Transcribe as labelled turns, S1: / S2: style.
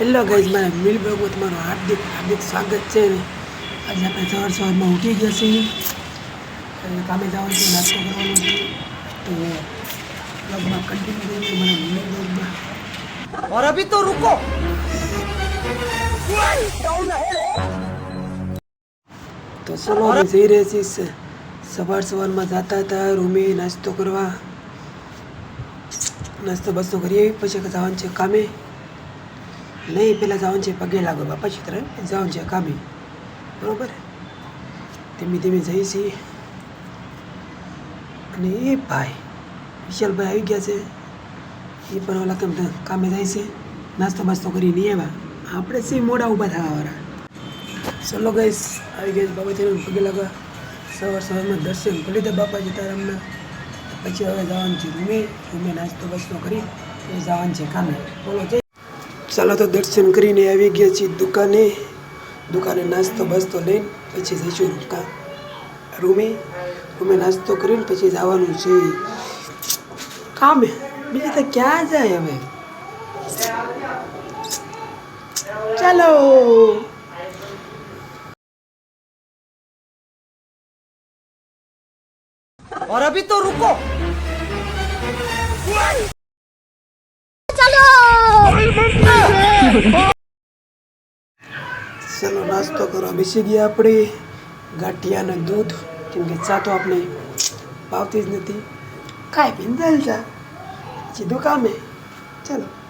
S1: Hello guys મારા મિલ બ્લોગમાં તમારું હાર્દિક હાર્દિક સ્વાગત છે ને આજે આપણે સવાર સવારમાં ઉઠી ગયા છીએ અને કામે જવાનું છે નાસ્તો કરવાનો છે તો બ્લોગમાં કન્ટિન્યુ કરીએ મારા મિલ બ્લોગમાં
S2: और अभी तो रुको
S1: તો ચલો અમે જઈ રહ્યા છીએ સ- સવાર સવારમાં જતા હતા રૂમે નાસ્તો કરવા નાસ્તો બસ્તો કરીએ પછી જવાનું છે કામે નહીં પહેલાં જવાનું છે પગે લાગવા પછી ચિત્ર જવાનું છે કામે. બરોબર? ધીમે ધીમે જઈએ છીએ અને એ ભાઈ, વિશાલભાઈ આવી ગયા છે. એ પણ ઓલા કેમ કામે જાય છે. નાસ્તો બાસ્તો કરી નહીં આવ્યા. આપણે સી મોડા ઊભા થવા વાળા. ચલો ગઈશ આવી ગયા બાબાજીને પગે લાગવા. સવાર સવારમાં દર્શન કરી લીધા બાપાજી તારામના પછી હવે જવાનું છે રૂમે. રૂમે નાસ્તો બાસ્તો કરી જવાનું છે કામે. બોલો, જય ચાલો તો દર્શન કરીને આવી ગયા છીએ દુકાને દુકાને નાસ્તો બાસ્તો લઈને પછી જઈશું કા રૂમે રૂમે નાસ્તો કરીને પછી જવાનું છે કામે બીજે તો ક્યાં જાય હવે ચાલો
S2: और अभी तो रुको
S1: ચલો, નાસ્તો કરવા બેસી ગયા આપણે. ગાંઠિયાને દૂધ, કેમ કે ચા તો આપણે ભાવતી જ નથી. ખાઈ પીને ચાલ ચા. સીધું કામે ચાલો.